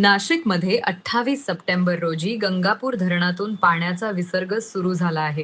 नाशिकमध्ये अठ्ठावीस सप्टेंबर रोजी गंगापूर धरणातून पाण्याचा विसर्ग सुरू झाला आहे.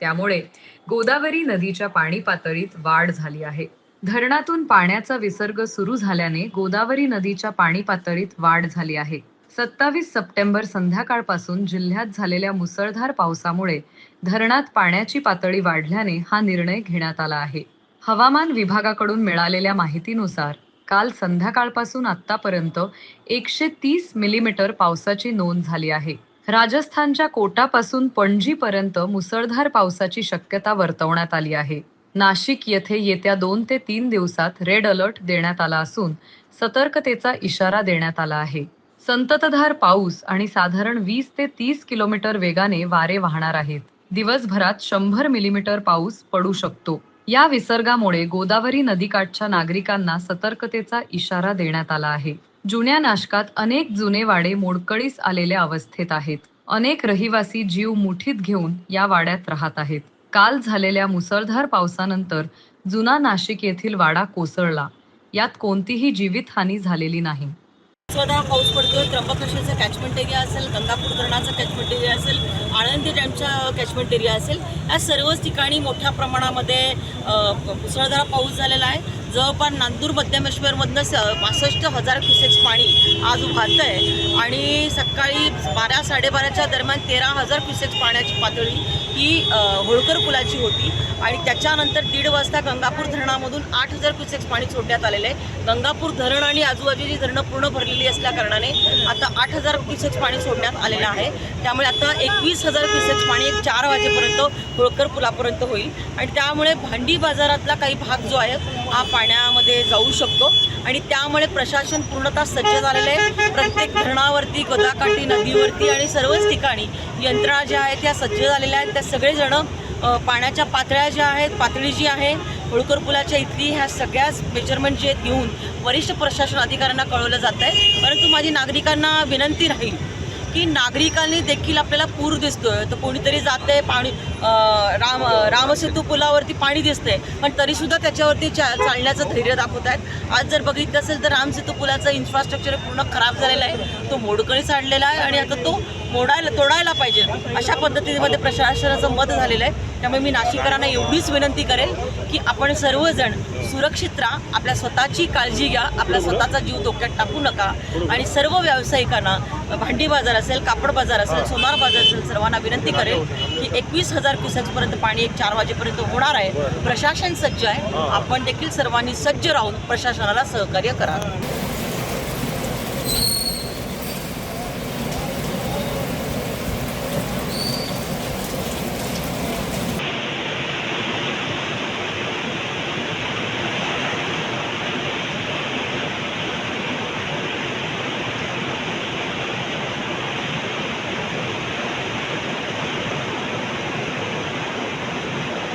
त्यामुळे गोदावरी नदीच्या पाणी पातळीत वाढ झाली आहे. धरणातून पाण्याचा विसर्ग सुरू झाल्याने गोदावरी नदीच्या पाणी पातळीत वाढ झाली आहे. सत्तावीस सप्टेंबर संध्याकाळपासून जिल्ह्यात झालेल्या मुसळधार पावसामुळे धरणात पाण्याची पातळी वाढल्याने हा निर्णय घेण्यात आला आहे. हवामान विभागाकडून मिळालेल्या माहितीनुसार काल संध्याकाळपासून आतापर्यंत एकशे तीस मिलीमीटर पावसाची नोंद झाली आहे. राजस्थानच्या कोटापासून पणजीपर्यंत मुसळधार पावसाची शक्यता वर्तवण्यात आली आहे. नाशिक येथे येत्या दोन ते तीन दिवसात रेड अलर्ट देण्यात आला असून सतर्कतेचा इशारा देण्यात आला आहे. संततधार पाऊस आणि साधारण वीस ते तीस किलोमीटर वेगाने वारे वाहणार आहेत. दिवसभरात शंभर मिलीमीटर पाऊस पडू शकतो. या विसर्गामुळे गोदावरी नदीकाठच्या नागरिकांना सतर्कतेचा इशारा देण्यात आला आहे. जुन्या नाशकात अनेक जुने वाडे मोडकळीस आलेल्या अवस्थेत आहेत. अनेक रहिवासी जीव मुठीत घेऊन या वाड्यात राहत आहेत. काल झालेल्या मुसळधार पावसानंतर जुना नाशिक येथील वाडा कोसळला. यात कोणतीही जीवितहानी झालेली नाही. मुसळधार पाऊस पडतो त्र्यंबकेश्वरचा कॅचमेंट एरिया असेल गंगापूर धरणाचा कॅचमेंट एरिया असेल आळंदी डॅमचा कॅचमेंट एरिया असेल या सर्वच ठिकाणी मोठ्या प्रमाणामध्ये मुसळधार पाऊस झालेला आहे. जवळपास नांदूर मध्यमेश्वरमधनं स पासष्ट हजार क्युसेक्स पाणी आज वाहतं आहे आणि सकाळी बारा साडेबाराच्या दरम्यान तेरा हजार क्युसेक्स पाण्याची पातळी ही होळकर पुलाची होती. आणि त्याच्यानंतर दीड वाजता गंगापूर धरणामधून आठ हजार क्युसेक्स पाणी सोडण्यात आलेलं आहे. गंगापूर धरण आणि आजूबाजूची धरणं पूर्ण भरलेली असल्या कारणाने आता आठ हजार क्युसेक्स पाणी सोडण्यात आलेलं आहे. त्यामुळे आता एकवीस हजार क्युसेक्स पाणी एक चार वाजेपर्यंत होळकर पुलापर्यंत होईल. आणि त्यामुळे भांडी बाजारातला काही भाग जो आहे हा पाण्यामध्ये जाऊ शकतो. आणि त्यामुळे प्रशासन पूर्णतः सज्ज झालेलं आहे. प्रत्येक धरणावरती गोदाकाठी नदीवरती आणि सर्वच ठिकाणी यंत्रणा ज्या आहेत त्या सज्ज झालेल्या आहेत. त्या सगळेजणं पाण्याच्या पातळ्या ज्या आहेत पातळी जी आहे होळकर पुलाच्या इथली ह्या सगळ्याच मेजरमेंट जे आहेत घेऊन वरिष्ठ प्रशासन अधिकाऱ्यांना कळवलं जात आहे परंतु माझी नागरिकांना विनंती राहील की नागरिकांनी देखील आपल्याला पूर दिसतोय. तर कोणीतरी जाते पाणी राम रामसेतू पुलावरती पाणी दिसतंय. पण तरीसुद्धा त्याच्यावरती चा चालण्याचं धैर्य दाखवत आहेत. आज जर बघितलं असेल तर रामसेतू पुलाचं इन्फ्रास्ट्रक्चर पूर्ण खराब झालेला आहे. तो मोडकळी आणलेला आहे आणि आता तो मोडायला तोडायला पाहिजे. अशा पद्धतीमध्ये प्रशासनाचं मत झालेलं आहे. त्यामुळे मी नाशिकरांना एवढीच विनंती करेल की आपण सर्वजण सुरक्षित राहा आपल्या स्वतःची काळजी घ्या आपला स्वतःचा जीव धोक्यात टाकू नका. आणि सर्व व्यावसायिकांना भांडी बाजार असेल कापड बाजार असेल सोनार बाजार असेल सर्वांना विनंती करेल की एकवीस हजार क्युसेक्सपर्यंत पाणी एक चार वाजेपर्यंत होणार आहे. प्रशासन सज्ज आहे. आपण देखील सर्वांनी सज्ज राहून प्रशासनाला सहकार्य करा.